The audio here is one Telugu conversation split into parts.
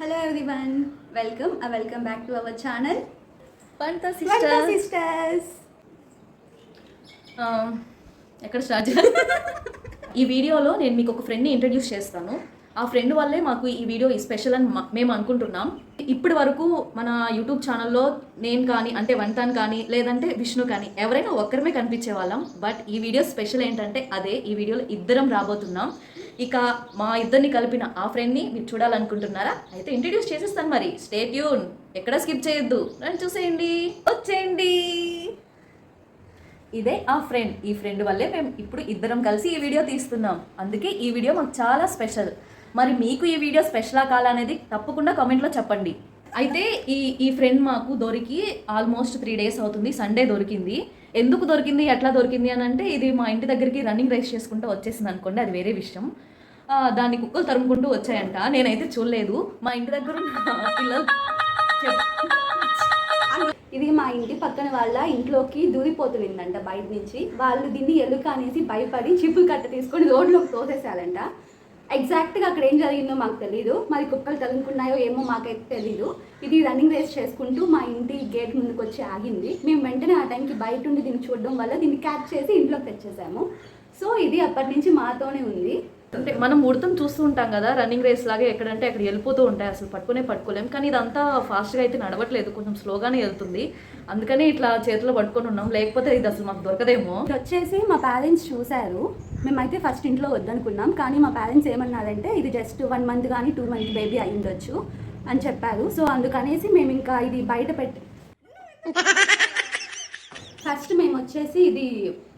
Hello everyone welcome welcome back to our channel sisters sisters ఎక్కడ స్టార్ట్ ఈ వీడియోలో నేను మీకు ఒక ఫ్రెండ్ని ఇంట్రడ్యూస్ చేస్తాను. ఆ ఫ్రెండ్ వల్లే మాకు ఈ వీడియో ఈ స్పెషల్ అని మేము అనుకుంటున్నాం. ఇప్పటి వరకు మన యూట్యూబ్ ఛానల్లో నేను కానీ అంటే వంతాన్ కానీ లేదంటే విష్ణు కానీ ఎవరైనా ఒక్కరమే కనిపించే వాళ్ళం. బట్ ఈ వీడియో స్పెషల్ ఏంటంటే అదే ఈ వీడియోలో ఇద్దరం రాబోతున్నాం. ఇక మా ఇద్దరిని కలిపిన ఆ ఫ్రెండ్ని మీరు చూడాలనుకుంటున్నారా? అయితే ఇంట్రడ్యూస్ చేసేస్తాను మరి. స్టేట్ యూన్ ఎక్కడ స్కిప్ చేయొద్దు. నన్ను చూసేయండి. వచ్చేయండి. ఇదే ఆ ఫ్రెండ్ ఈ ఫ్రెండ్ వల్లే మేము ఇప్పుడు ఇద్దరం కలిసి ఈ వీడియో తీస్తున్నాం. అందుకే ఈ వీడియో మాకు చాలా స్పెషల్ మరి మీకు ఈ వీడియో స్పెషలా కాలా అనేది తప్పకుండా కామెంట్లో చెప్పండి. అయితే ఈ ఈ ఫ్రెండ్ మాకు దొరికి ఆల్మోస్ట్ త్రీ డేస్ అవుతుంది. సండే దొరికింది. ఎందుకు దొరికింది? ఎట్లా దొరికింది అని అంటే ఇది మా ఇంటి దగ్గరికి రన్నింగ్ రేస్ చేసుకుంటూ వచ్చేసింది అనుకోండి. అది వేరే విషయం. దాన్ని కుక్కలు తరుముకుంటూ వచ్చాయంట. నేనైతే చూడలేదు. మా ఇంటి దగ్గర పిల్లలు ఇది మా ఇంటి పక్కన వాళ్ళ ఇంట్లోకి దూరిపోతుందంట బయట నుంచి. వాళ్ళు దీన్ని ఎలుక అనేసి భయపడి చిప్పులు కట్ట తీసుకొని రోడ్లోకి తోసేసారంట ఎగ్జాక్ట్గా అక్కడ ఏం జరిగిందో మాకు తెలియదు మరి కుక్కలు తగులుకున్నాయో ఏమో మాకైతే తెలీదు. ఇది రన్నింగ్ రేస్ చేసుకుంటూ మా ఇంటి గేట్ ముందుకు వచ్చి ఆగింది. మేము వెంటనే ఆ టైంకి బయట ఉండి దీన్ని చూడడం వల్ల దీన్ని క్యాచ్ చేసి ఇంట్లోకి తెచ్చేసాము. సో ఇది అప్పటి నుంచి మాతోనే ఉంది. అంటే మనం ఉడతం చూస్తూ ఉంటాం కదా రన్నింగ్ రేస్ లాగా ఎక్కడంటే అక్కడ వెళ్ళిపోతూ ఉంటాయి అసలు పట్టుకునే పట్టుకోలేం. కానీ ఇదంతా ఫాస్ట్గా అయితే నడవట్లేదు కొంచెం స్లోగానే వెళ్తుంది. అందుకని ఇట్లా చేతిలో పట్టుకొని ఉన్నాం. లేకపోతే ఇది అసలు మాకు దొరకదేమో. ఇది వచ్చేసి మా పేరెంట్స్ చూశారు. మేమైతే ఫస్ట్ ఇంట్లో వద్దనుకున్నాం. కానీ మా పేరెంట్స్ ఏమన్నారంటే ఇది జస్ట్ వన్ మంత్ కానీ టూ మంత్ బేబీ అయి ఉండొచ్చు అని చెప్పారు. సో అందుకనేసి మేము ఇంకా ఇది బయట పెట్టి ఫస్ట్ మేము వచ్చేసి ఇది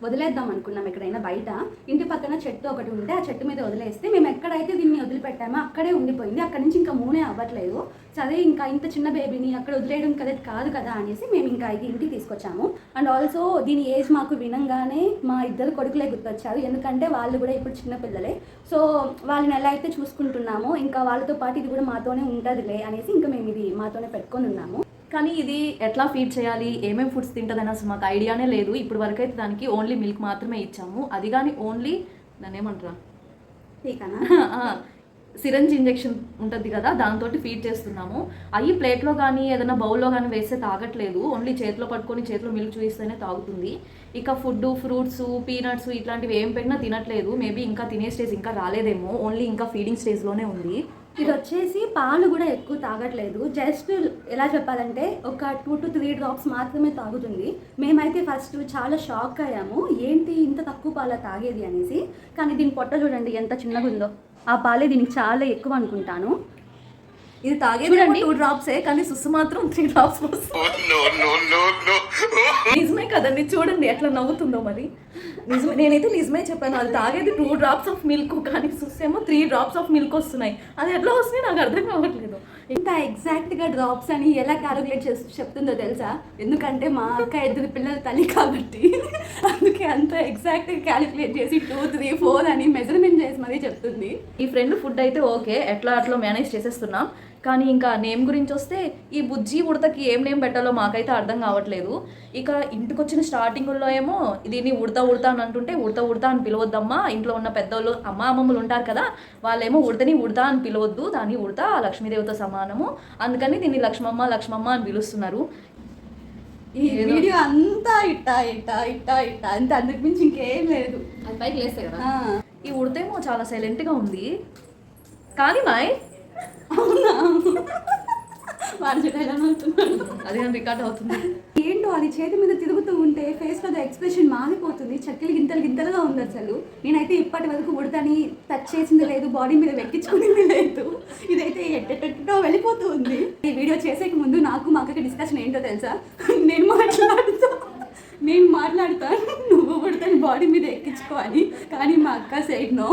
వదిలేద్దాం అనుకున్నాం ఎక్కడైనా బయట. ఇంటి పక్కన చెట్టు ఒకటి ఉంటే ఆ చెట్టు మీద వదిలేస్తే మేము ఎక్కడైతే దీన్ని వదిలిపెట్టామో అక్కడే ఉండిపోయింది. అక్కడ నుంచి ఇంకా మూనే అవ్వట్లేదు. సరే ఇంకా ఇంత చిన్న బేబీని అక్కడ వదిలేయడం కదా కాదు కదా అనేసి మేము ఇంకా ఇది ఇంటికి తీసుకొచ్చాము. అండ్ ఆల్సో దీని ఏజ్ మాకు వినంగానే మా ఇద్దరు కొడుకులే గుర్తొచ్చారు. ఎందుకంటే వాళ్ళు కూడా ఇప్పుడు చిన్న పిల్లలే. సో వాళ్ళని ఎలా అయితే చూసుకుంటున్నామో ఇంకా వాళ్ళతో పాటు ఇది కూడా మాతోనే ఉంటుందిలే అనేసి ఇంకా మేము ఇది మాతోనే పెట్టుకొని ఉన్నాము. కానీ ఇది ఎట్లా ఫీడ్ చేయాలి? ఏమేమి ఫుడ్స్ తింటుందని అసలు మాకు ఐడియానే లేదు. ఇప్పుడు వరకు అయితే దానికి ఓన్లీ మిల్క్ మాత్రమే ఇచ్చాము. అది కానీ ఓన్లీ దాన్ని ఏమంటారా? సిరంజ్ ఇంజెక్షన్ ఉంటుంది కదా దాంతో ఫీడ్ చేస్తున్నాము. అవి ప్లేట్లో కానీ ఏదైనా బౌల్లో కానీ వేస్తే తాగట్లేదు. ఓన్లీ చేతిలో పట్టుకొని చేతిలో మిల్క్ చూపిస్తేనే తాగుతుంది. ఇక ఫుడ్ ఫ్రూట్స్ పీనట్స్ ఇట్లాంటివి ఏం పెట్టినా తినట్లేదు. మేబీ ఇంకా తినే స్టేజ్ ఇంకా రాలేదేమో. ఓన్లీ ఇంకా ఫీడింగ్ స్టేజ్లోనే ఉంది. ఇది వచ్చేసి పాలు కూడా ఎక్కువ తాగట్లేదు. జస్ట్ ఎలా చెప్పాలంటే ఒక టూ టు త్రీ డ్రాప్స్ మాత్రమే తాగుతుంది. మేమైతే ఫస్ట్ చాలా షాక్ అయ్యాము. ఏంటి ఇంత తక్కువ పాల తాగేది అనేసి. కానీ దీని పొట్ట చూడండి ఎంత చిన్నగా ఉందో ఆ పాలే దీనికి చాలా ఎక్కువ అనుకుంటాను. ఇది తాగేది చూడండి. టూ డ్రాప్సే కానీ సుస్సు మాత్రం త్రీ డ్రాప్స్ నిజమే కదండి చూడండి ఎట్లా నవ్వుతుందో మరి. నిజమే నేనైతే నిజమే చెప్పాను అది తాగేది టూ డ్రాప్స్ ఆఫ్ మిల్క్ కానీ సుస్సు ఏమో త్రీ డ్రాప్స్ ఆఫ్ మిల్క్ వస్తున్నాయి. అది ఎట్లా వస్తున్నాయి నాకు అర్థం కావట్లేదు. ఇంత ఎగ్జాక్ట్గా డ్రాప్స్ అని ఎలా క్యాలిక్యులేట్ చేసి చెప్తుందో తెలుసా? ఎందుకంటే మా అక్క ఇద్దరు పిల్లల తల్లి కాబట్టి. అందుకే అంత ఎగ్జాక్ట్గా క్యాలిక్యులేట్ చేసి టూ త్రీ ఫోర్ అని మెజర్మెంట్ చేసి మరీ చెప్తుంది. ఈ ఫ్రెండ్ ఫుడ్ అయితే ఓకే ఎట్లా అట్లా మేనేజ్ చేసేస్తున్నాం. కానీ ఇంకా నేమ్ గురించి వస్తే ఈ బుజ్జి ఉడతకి ఏం నేమ్ పెట్టాలో మాకైతే అర్థం కావట్లేదు. ఇక ఇంటికి వచ్చిన స్టార్టింగ్లో ఏమో దీన్ని ఉడతా ఉడతా అని అంటుంటే ఉడతా ఉడతా అని పిలవద్దమ్మా ఇంట్లో ఉన్న పెద్దోళ్ళు అమ్మ అమ్మమ్మలు ఉంటారు కదా వాళ్ళేమో ఉడతని ఉడతా అని పిలవద్దు దాన్ని ఉడతా లక్ష్మీదేవితో సమానము అందుకని దీన్ని లక్ష్మమ్మ లక్ష్మమ్మ అని పిలుస్తున్నారు. ఈ వీడియో అంతా ఇట్టా ఇట్టా ఇట్టా ఇట్టా అంతే అందుకు మించి ఇంకేం లేదు. అది పైకి లేస్తే కదా. ఈ ఉడతేమో చాలా సైలెంట్గా ఉంది. కానీ మాయ్ అవునా? వాడు చూడ ఎలా అది రికార్డ్ అవుతుంది. ఏంటో అది చేతి మీద తిరుగుతూ ఉంటే ఫేస్ మీద ఎక్స్ప్రెషన్ మారిపోతుంది. చక్కెలు గింతలు గింతలుగా ఉంది అసలు. నేనైతే ఇప్పటి వరకు ఉడతని టచ్ చేసింది లేదు బాడీ మీద వెక్కించుకునేది లేదు. ఇదైతే ఎట్టెట్టో వెళ్ళిపోతూ ఉంది. ఈ వీడియో చేసేకి ముందు నాకు మా అక్కకి డిస్కషన్ ఏంటో తెలుసా? నేను మాట్లాడుతా. నేను మాట్లాడతాను నువ్వు ఉడతని బాడీ మీద ఎక్కించుకోవాలి. కానీ మా అక్క సైడ్ నో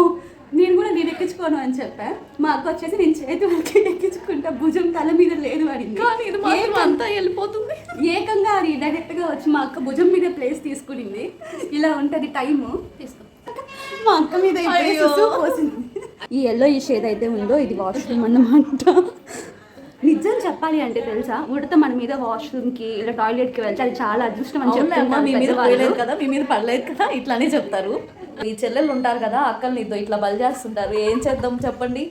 నేను కూడా నేను ఎక్కించుకోను అని చెప్పా. మా అక్క వచ్చేసి నేను చేతి వరకు ఎక్కించుకుంటా భుజం తల మీద లేదు అడింది కానీ ఇది మాత్రం అంతా వెళ్ళిపోతుంది. ఏకంగా అది డైరెక్ట్గా వచ్చి మా అక్క భుజం మీద ప్లేస్ తీసుకునింది. ఇలా ఉంటది టైము మా అక్క మీద పోసింది. ఈ ఎల్లో ఈ షేడ్ అయితే ఉందో ఇది వాష్రూమ్ అన్నమాట. నిజం చెప్పాలి అంటే తెలుసా? ఉడత మన మీద వాష్రూమ్కి ఇలా టాయిలెట్కి వెళ్తే అది చాలా అదృష్టం అని అమ్మా, మీ మీద పడలేదు కదా మీ మీద పడలేదు కదా ఇట్లానే చెప్తారు. ఈ చెల్లెలు ఉంటారు కదా అక్కల్ని ఇద్దో ఇట్లా బలి చేస్తుంటారు. ఏం చేద్దాం చెప్పండి?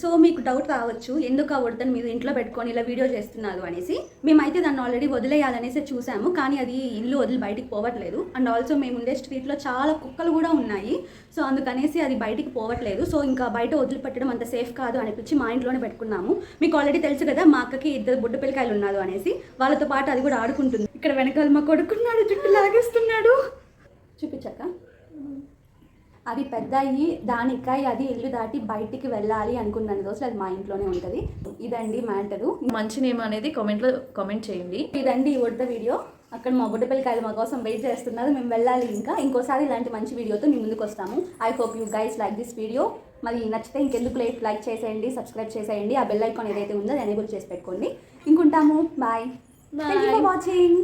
సో మీకు డౌట్ రావచ్చు ఎందుకు ఆ ఉడతను మీరు ఇంట్లో పెట్టుకొని ఇలా వీడియో చేస్తున్నారు అనేసి. మేమైతే దాన్ని ఆల్రెడీ వదిలేయాలనేసి చూసాము కానీ అది ఇల్లు వదిలి బయటికి పోవట్లేదు. అండ్ ఆల్సో మేము ఉండే స్ట్రీట్లో చాలా కుక్కలు కూడా ఉన్నాయి. సో అందుకనేసి అది బయటికి పోవట్లేదు. సో ఇంకా బయట వదిలిపెట్టడం అంత సేఫ్ కాదు అనిపించి మా ఇంట్లోనే పెట్టుకున్నాము. మీకు ఆల్రెడీ తెలుసు కదా మా అక్కకి ఇద్దరు బుడ్డ పిల్లకాయలు ఉన్నారు అనేసి. వాళ్ళతో పాటు అది కూడా ఆడుకుంటుంది. ఇక్కడ వెనకాల మా కొడుకున్నాడు జుట్టు లాగేస్తున్నాడు. చూపించక్క. అది పెద్ద అయ్యి దానికాయ అది ఇల్లు దాటి బయటికి వెళ్ళాలి అనుకున్నాను. రోజులు అది మా ఇంట్లోనే ఉంటుంది. ఇదండి మ్యాటరు. మంచి నేమ్ అనేది కామెంట్లో కామెంట్ చేయండి. ఇదండి ఈ ఉడత వీడియో. అక్కడ మా బుడ్డ పిల్లకాయలు మా కోసం వెయిట్ చేస్తున్నారు. మేము వెళ్ళాలి ఇంకా. ఇంకోసారి ఇలాంటి మంచి వీడియోతో మీ ముందుకు వస్తాము. I hope you guys like this video మరి నచ్చితే ఇంకెందుకు లైక్ లైక్ చేసేయండి సబ్స్క్రైబ్ చేసేయండి. ఆ బెల్ ఐకాన్ ఏదైతే ఉందో అది ఎనేబుల్ చేసి పెట్టుకోండి. ఇంకుంటాము. Bye thank you for watching